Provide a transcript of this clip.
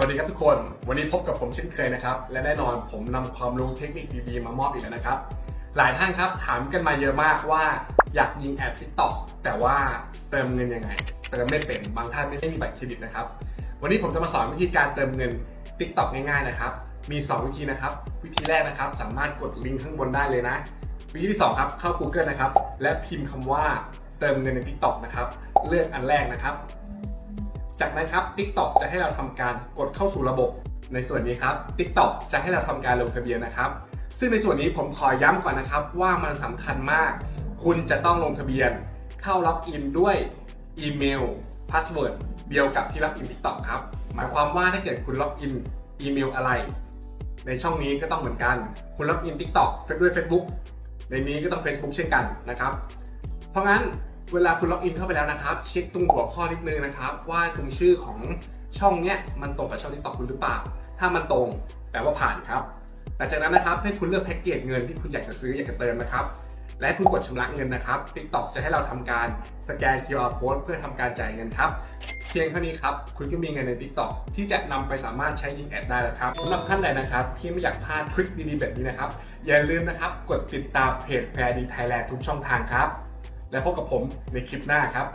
สวัสดีครับทุกคน วันนี้พบกับผมเช่นเคยนะครับ และแน่นอนผมนำความรู้เทคนิคดีๆมามอบอีกแล้วนะครับ หลายท่านครับถามกันมาเยอะมากว่าอยากยิงแอดทิกตอกแต่ว่าเติมเงินยังไง เติมไม่เป็นบางท่านไม่ได้มีบัตรเครดิตนะครับ วันนี้ผมจะมาสอนวิธีการเติมเงิน TikTok ง่ายๆนะครับ มี 2 วิธีนะครับ วิธีแรกนะครับ สามารถกดลิงก์ข้างบนได้เลยนะ วิธีที่ 2 ครับเข้า Google นะครับ และพิมพ์คำว่าเติมเงินใน TikTok นะครับ เลือกอันแรกนะครับ จากนั้นครับ TikTok จะให้เราทำการกดเข้าสู่ระบบ ในส่วนนี้ครับ TikTok จะให้เราทำการลงทะเบียนนะครับ ซึ่งในส่วนนี้ผมขอย้ำก่อนนะครับ ว่ามันสำคัญมาก คุณจะต้องลงทะเบียน เข้าล็อกอินด้วยอีเมลพาสเวิร์ดเดียวกับที่ล็อกอิน TikTok ครับ หมายความว่าถ้าเกิดคุณล็อกอินอีเมลอะไร ในช่องนี้ก็ต้องเหมือนกัน คุณล็อกอิน TikTok ด้วย Facebook ในนี้ก็ต้อง Facebook เช่นกันนะครับ เพราะงั้น เวลาคุณล็อกอินเข้าไปแล้วนะครับ เช็คตรงหัวข้อนิดนึงนะครับ ว่าตรงชื่อของช่องเนี้ยมันตรงกับช่อง TikTok คุณหรือเปล่า ถ้ามันตรงแปลว่าผ่านครับ หลังจากนั้นนะครับให้คุณเลือกแพ็กเกจเงินที่คุณอยากจะซื้ออยากจะเติมนะครับ และคุณกดชำระเงินนะครับ TikTok จะให้เราทำการสแกน QR code เพื่อทำการจ่ายเงินครับเพียงเท่านี้ครับ คุณก็มีเงินใน TikTok ที่จะนำไปสามารถใช้ยิงแอดได้แล้วครับสำหรับท่านใดนะครับ ที่ไม่อยากพลาดทริคดีๆแบบนี้นะครับ อย่าลืมนะครับ กดติดตามเพจแฟร์ดีไทยแลนด์ทุกช่องทางครับ และพบกับผมในคลิปหน้าครับ